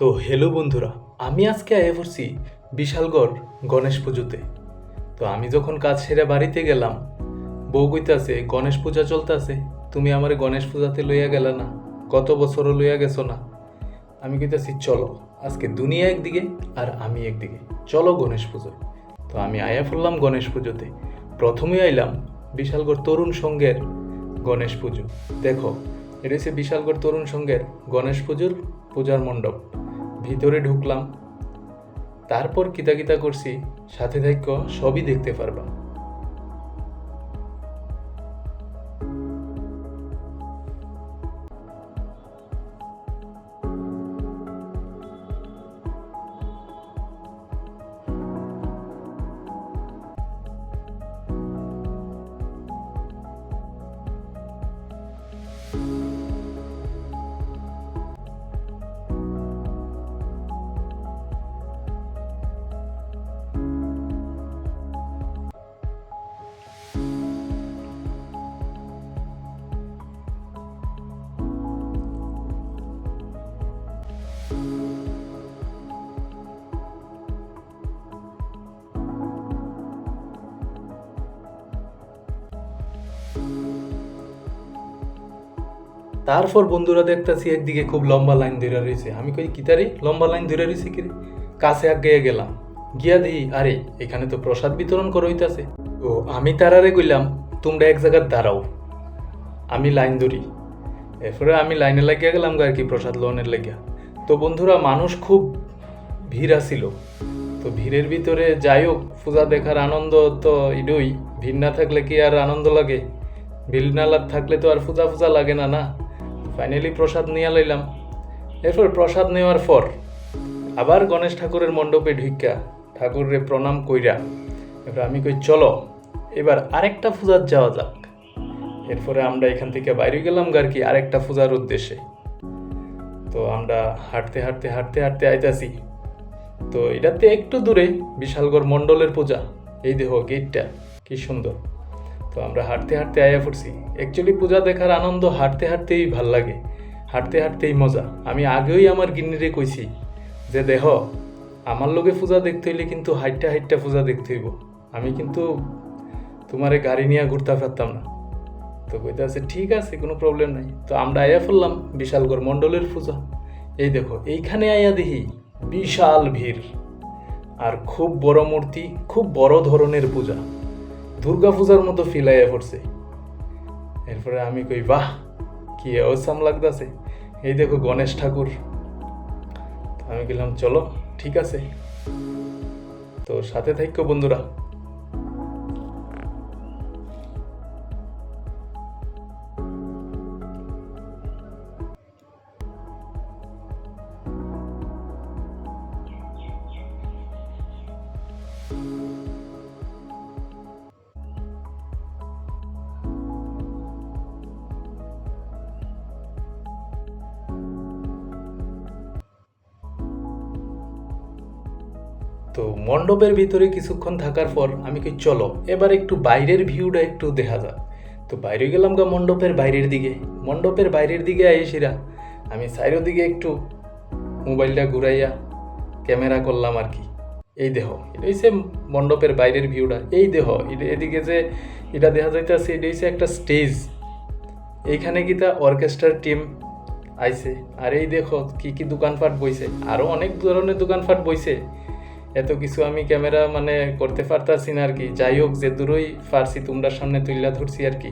তো হ্যালো বন্ধুরা, আমি আজকে আয়া পড়ছি বিশালগড় গণেশ পুজোতে। তো আমি যখন কাজ সেরে বাড়িতে গেলাম, বউ কইতাছে, গণেশ পূজা চলতেছে, তুমি আমার গণেশ পূজাতে লইয়া গেলে না গত বছরও লইয়া গেছো না? আমি কইতাছি, চলো, আজকে দুনিয়া একদিকে আর আমি একদিকে, চলো গণেশ পুজো তো আমি আয়া পড়লাম গণেশ পুজোতে। প্রথমে আইলাম বিশালগড় তরুণ সংঘের গণেশ পুজো। দেখো, এটা হচ্ছে বিশালগড় তরুণ সংঘের গণেশ পুজোর পূজার মণ্ডপ। ভিতরে ঢুকলাম। তারপর কিতা কিতা করছি সাথে থাক্য সবই দেখতে পারবা। তারপর বন্ধুরা দেখতাছি একদিকে খুব লম্বা লাইন ধরে রয়েছে আমি কই কিতারে লম্বা লাইন ধরে রয়েছে কি? কাছে আগে গেলাম। গিয়া দিই আরে, এখানে তো প্রসাদ বিতরণ করা হইতাছে। তো আমি তারারে কইলাম, তোমরা এক জায়গায় দাঁড়াও। আমি লাইন ধরি। এরপরে আমি লাইনে লাগিয়া গেলাম আর কি, প্রসাদ লোনের লাগিয়া। তো বন্ধুরা, মানুষ খুব ভিড় আসিল তো ভিড়ের ভিতরে যাই হোক, পূজা দেখার আনন্দ তো ইডই। ভিড় না থাকলে কি আর আনন্দ লাগে? ভিড় না থাকলে তো আর পূজা পূজা লাগে না না? ফাইনালি প্রসাদ নিয়ে লইলাম। এরপর প্রসাদ নেওয়ার পর আবার গণেশ ঠাকুরের মণ্ডপে ঢুকা ঠাকুরে প্রণাম কইরা এবার আমি কই, চলো, এবার আরেকটা পূজার যাওয়া যাক। এরপরে আমরা এখান থেকে বাইরে গেলাম আর কি আরেকটা পূজার উদ্দেশ্যে। তো আমরা হাঁটতে হাঁটতে হাঁটতে হাঁটতে আইতাছি। তো এটাতে একটু দূরে বিশালগড় মণ্ডলের পূজা। এই দেখো গেটটা, কি সুন্দর। তো আমরা হাঁটতে হাঁটতে আয়া পড়ছি। অ্যাকচুয়ালি পূজা দেখার আনন্দ হাঁটতে হাঁটতেই ভালো লাগে। হাঁটতে হাঁটতেই মজা। আমি আগেই আমার গিন্নিরে কইছি যে দেহ, আমার লোকে পূজা দেখতে হইলে কিন্তু হাইটটা হাইটটা পূজা দেখতে হইব। আমি কিন্তু তোমারে গাড়ি নিয়ে ঘুরতে পারতাম না। তো কইতে আছে, ঠিক আছে, কোনো প্রবলেম নাই। তো আমরা আয়া ফেললাম বিশালগড় মণ্ডলের পূজা। এই দেখো, এইখানে আয়া দেখি বিশাল ভিড়। আর খুব বড় মূর্তি, খুব বড় ধরনের পূজা। দুর্গা পূজার মতো ফিল আইয়া পড়ছে। এরপরে আমি কই, বাহ, কি অসাম লাগতেছে। এই দেখো গণেশ ঠাকুর। আমি গেলাম, চলো, ঠিক আছে। তো সাথে থাকো বন্ধুরা। তো মণ্ডপের ভিতরে কিছুক্ষণ থাকার পর আমি কি চলো, এবার একটু বাইরের ভিউটা একটু দেখা যাক। তো বাইরে গেলাম গা মণ্ডপের বাইরের দিকে। মণ্ডপের বাইরের দিকে আইসিরা আমি সাইডের দিকে একটু মোবাইলটা ঘুরাইয়া ক্যামেরা করলাম আর কি। এই দেহ এটা হচ্ছে মণ্ডপের বাইরের ভিউটা। এই দেহ এদিকে যে এটা দেখা যাইতেছে, এটা হচ্ছে একটা স্টেজ। এইখানে কি তা অর্কেস্ট্রার টিম আইছে। আর এই দেখো, কি কি দোকানপাট বইছে। আরও অনেক ধরনের দোকানপাট বইছে। এত কিছু আমি ক্যামেরা মানে করতে পারতাছি না আর কি। যাই হোক, যে দূরই পারছি তোমরা সামনে তুইলা ধরছি আর কি।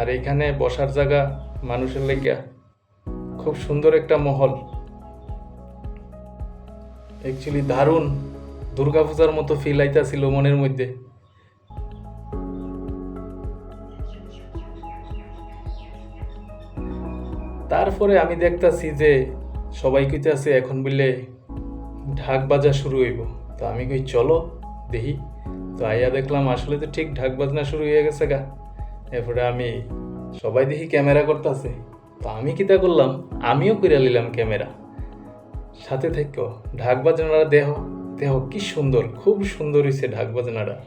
আর এখানে বসার জায়গা মানুষের লেগিয়া। খুব সুন্দর একটা মহল। অ্যাকচুয়ালি দারুণ দুর্গাপূজার মতো ফিল আইতাছিল মনের মধ্যে। তারপরে আমি দেখতাছি যে সবাই কইতে কইতাছে এখন বললে ঢাক বাজা শুরু হইব। তো আমি কই, চলো দেখি। তো আইয়া দেখলাম আসলে তো ঠিক ঢাক বাজনা শুরু হয়ে গেছে গা। এরপরে আমি সবাই দেখি ক্যামেরা করতেছে। তো আমি কিতা করলাম, আমিও কইরা নিলাম ক্যামেরা। সাথে থেকেও ঢাক বাজনাটা দেহ দেহ কি সুন্দর, খুব সুন্দর হয়েছে ঢাক বাজনাটা।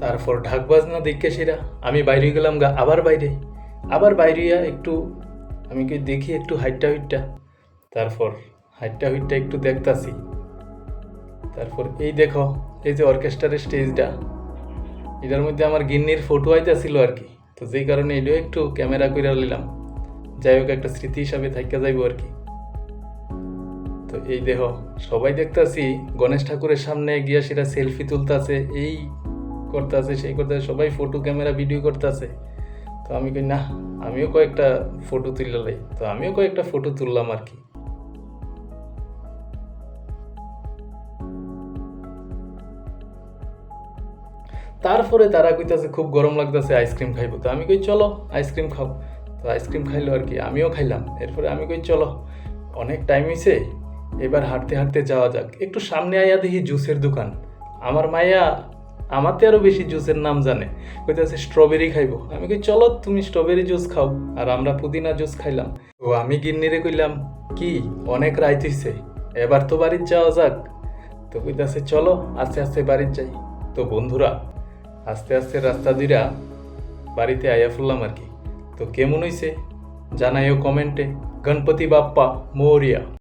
তারপর ঢাক বাজনা দেখে সেরা। আমি বাইরে গেলাম গা, আবার বাইরে। আবার বাইরে একটু, আমি কি দেখি একটু হাইটটা হুইটটা? তারপর হাইটটা হুইটটা একটু দেখতাছি। তারপর এই দেখো, এই যে অর্কেস্ট্রারের স্টেজটা। এটার মধ্যে আমার গিন্নির ফটো আইতাছিল আর কি। তো যেই কারণে এটাও একটু ক্যামেরা করে নিলাম। যাই হোক, একটা স্মৃতি হিসাবে থাইকা যাইব আর কি। তো এই দেহ সবাই দেখতাছি, গণেশ ঠাকুরের সামনে গিয়া সেটা সেলফি তুলতাছে। এই করতেছে, সেই করতেছে, সবাই ফটো ক্যামেরা ভিডিও করতেছে। তো আমি কই, না, আমিও কয়েকটা ফটো তুললাই তো আমিও কয়েকটা ফটো তুললাম আর কি। তারপরে তারা কইতাছে, খুব গরম লাগতেছে আইসক্রিম খাইবো। তো আমি কই, চলো আইসক্রিম খাও। তো আইসক্রিম খাইলো আর কি, আমিও খাইলাম। এরপরে আমি কই, চলো, অনেক টাইম হয়েছে এবার হাঁটতে হাঁটতে যাওয়া যাক। একটু সামনে আইয়া দেখি জুসের দোকান। আমার মাইয়া আমাতে আরও বেশি জুসের নাম জানে। কইতাছে, স্ট্রবেরি খাইবো। আমি কই, চলো, তুমি স্ট্রবেরি জুস খাও। আর আমরা পুদিনা জুস খাইলাম। তো আমি গিন্নিরে কইলাম, কি, অনেক রাইত হইছে, এবার তো বাড়ির যাওয়া যাক। তো কইতাছে, চলো, আস্তে আস্তে বাড়ির যাই। তো বন্ধুরা, আস্তে আস্তে রাস্তা দিরা বাড়িতে আয়া ফুললাম আর কি। তো কেমন হইছে? জানাইও কমেন্টে। গণপতি বাপ্পা, মৌরিয়া।